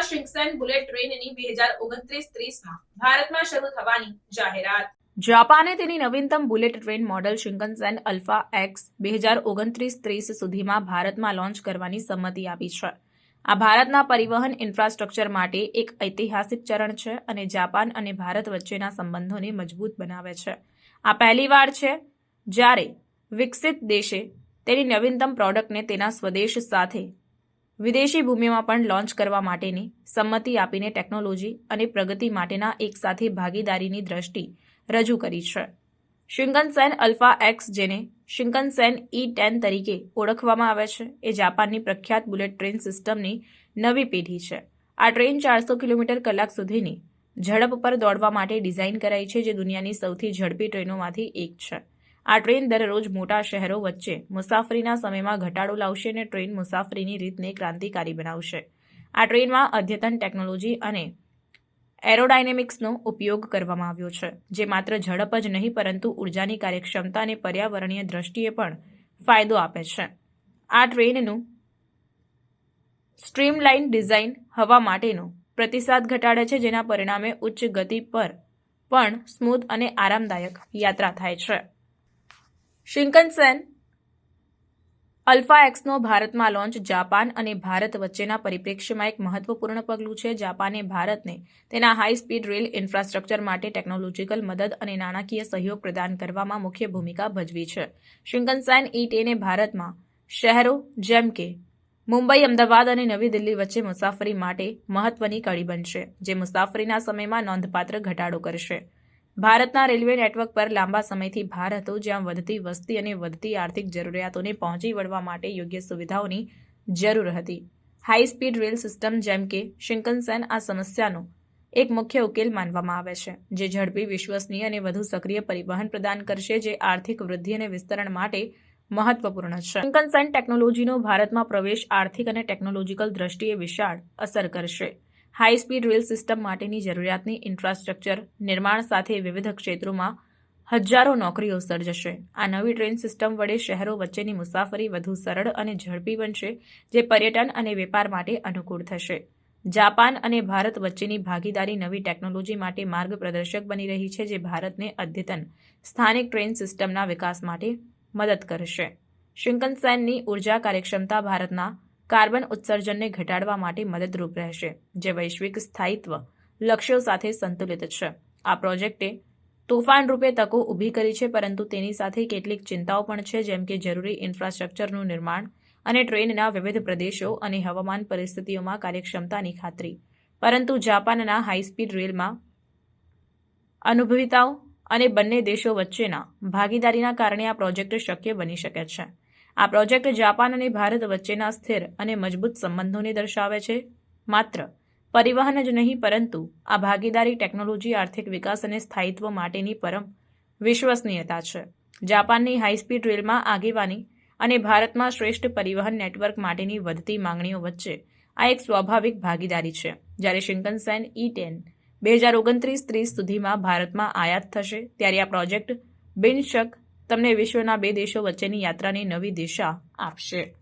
શિંકસન bullet ટ્રેનની બે હજાર ઓગણત્રીસ ત્રીસમાં ભારતમાં શરૂ થવાની જાહેરાત. જાપાને તેની નવીનતમ bullet train model Shinkansen alpha X બે હજાર ઓગણત્રીસ ત્રીસ સુધીમાં ભારતમાં લોન્ચ કરવાની સંમતિ આપી છે. આ ભારતના પરિવહન ઇન્ફ્રાસ્ટ્રક્ચર માટે એક ઐતિહાસિક ચરણ છે અને જાપાન અને ભારત વચ્ચેના સંબંધોને મજબૂત બનાવે છે. આ પહેલીવાર છે જ્યારે વિકસિત દેશે તેની નવીનતમ પ્રોડક્ટને તેના સ્વદેશ સાથે વિદેશી ભૂમિમાં પણ લોન્ચ કરવા માટેની સંમતિ આપીને ટેકનોલોજી અને પ્રગતિ માટેના એકસાથે ભાગીદારીની દ્રષ્ટિ રજૂ કરી છે. શિંકનસેન અલ્ફા એક્સ જેને શિંકનસેન ઈ ટેન તરીકે ઓળખવામાં આવે છે, એ જાપાનની પ્રખ્યાત બુલેટ ટ્રેન સિસ્ટમની નવી પેઢી છે. આ ટ્રેન ચારસો કિલોમીટર કલાક સુધીની ઝડપ પર દોડવા માટે ડિઝાઇન કરાઈ છે, જે દુનિયાની સૌથી ઝડપી ટ્રેનોમાંથી એક છે. આ ટ્રેન દરરોજ મોટા શહેરો વચ્ચે મુસાફરીના સમયમાં ઘટાડો લાવશે અને ટ્રેન મુસાફરીની રીતને ક્રાંતિકારી બનાવશે. આ ટ્રેનમાં અદ્યતન ટેકનોલોજી અને એરોડાયનેમિક્સનો ઉપયોગ કરવામાં આવ્યો છે, જે માત્ર ઝડપ જ નહીં, પરંતુ ઉર્જાની કાર્યક્ષમતા અને પર્યાવરણીય દ્રષ્ટિએ પણ ફાયદો આપે છે. આ ટ્રેનનું સ્ટ્રીમલાઇન ડિઝાઇન હવા માટેનો પ્રતિસાદ ઘટાડે છે, જેના પરિણામે ઉચ્ચ ગતિ પર પણ સ્મૂથ અને આરામદાયક યાત્રા થાય છે. શિંકનસેન અલ્ફા એક્સનો ભારતમાં લોન્ચ જાપાન અને ભારત વચ્ચેના પરિપ્રેક્ષ્યમાં એક મહત્વપૂર્ણ પગલું છે. જાપાને ભારતને તેના હાઈ સ્પીડ રેલ ઇન્ફ્રાસ્ટ્રક્ચર માટે ટેકનોલોજીકલ મદદ અને નાણાકીય સહયોગ પ્રદાન કરવામાં મુખ્ય ભૂમિકા ભજવી છે. શિંકનસેન ઈ ટેને ભારતમાં શહેરો જેમ કે મુંબઈ, અમદાવાદ અને નવી દિલ્હી વચ્ચે મુસાફરી માટે મહત્વની કડી બનશે જે મુસાફરીના સમયમાં નોંધપાત્ર ઘટાડો કરશે. ભારતના રેલવે નેટવર્ક પર લાંબા સમયથી ભાર હતો, જ્યાં વધતી વસ્તી અને વધતી આર્થિક જરૂરિયાતોને પહોંચી વળવા માટે યોગ્ય સુવિધાઓની જરૂર હતી. હાઈ સ્પીડ રેલ સિસ્ટમ જેમ કે શિંકનસેન આ સમસ્યાનો એક મુખ્ય ઉકેલ માનવામાં આવે છે, જે ઝડપી, વિશ્વસનીય અને વધુ સક્રિય પરિવહન પ્રદાન કરશે, જે આર્થિક વૃદ્ધિ અને વિસ્તરણ માટે મહત્વપૂર્ણ છે. શિંકનસેન ટેકનોલોજીનો ભારતમાં પ્રવેશ આર્થિક અને ટેકનોલોજીકલ દ્રષ્ટિએ વિશાળ અસર કરશે. હાઈ સ્પીડ રેલ સિસ્ટમ માટેની જરૂરિયાતની ઇન્ફ્રાસ્ટ્રક્ચર નિર્માણ સાથે વિવિધ ક્ષેત્રોમાં હજારો નોકરીઓ સર્જશે. આ નવી ટ્રેન સિસ્ટમ વડે શહેરો વચ્ચેની મુસાફરી વધુ સરળ અને ઝડપી બનશે, જે પર્યટન અને વેપાર માટે અનુકૂળ થશે. જાપાન અને ભારત વચ્ચેની ભાગીદારી નવી ટેકનોલોજી માટે માર્ગ પ્રદર્શક બની રહી છે, જે ભારતને અદ્યતન સ્થાનિક ટ્રેન સિસ્ટમના વિકાસ માટે મદદ કરશે. શિંકનસેનની ઊર્જા કાર્યક્ષમતા ભારતના કાર્બન ઉત્સર્જનને ઘટાડવા માટે મદદરૂપ રહેશે, જે વૈશ્વિક સ્થાયિત્વ લક્ષ્યો સાથે સંતુલિત છે. આ પ્રોજેક્ટે તોફાન રૂપે તકો ઊભી કરી છે, પરંતુ તેની સાથે કેટલીક ચિંતાઓ પણ છે, જેમ કે જરૂરી ઇન્ફ્રાસ્ટ્રક્ચરનું નિર્માણ અને ટ્રેનના વિવિધ પ્રદેશો અને હવામાન પરિસ્થિતિઓમાં કાર્યક્ષમતાની ખાતરી. પરંતુ જાપાનના હાઈ સ્પીડ રેલમાં અનુભવીતાઓ અને બંને દેશો વચ્ચેના ભાગીદારીના કારણે આ પ્રોજેક્ટ શક્ય બની શકે છે. આ પ્રોજેક્ટ જાપાન અને ભારત વચ્ચેના સ્થિર અને મજબૂત સંબંધોને દર્શાવે છે. માત્ર પરિવહન જ નહીં, પરંતુ આ ભાગીદારી ટેકનોલોજી, આર્થિક વિકાસ અને સ્થાયિત્વ માટેની પરમ વિશ્વસનીયતા છે. જાપાનની હાઈસ્પીડ રેલમાં આગેવાની અને ભારતમાં શ્રેષ્ઠ પરિવહન નેટવર્ક માટેની વધતી માંગણીઓ વચ્ચે આ એક સ્વાભાવિક ભાગીદારી છે. જ્યારે શિંકનસેન ઈ ટેન બે હજાર ઓગણત્રીસ ત્રીસ સુધીમાં ભારતમાં આયાત થશે, ત્યારે આ પ્રોજેક્ટ બિનશક તમને વિશ્વના બે દેશો વચ્ચેની યાત્રાની નવી દિશા આપશે.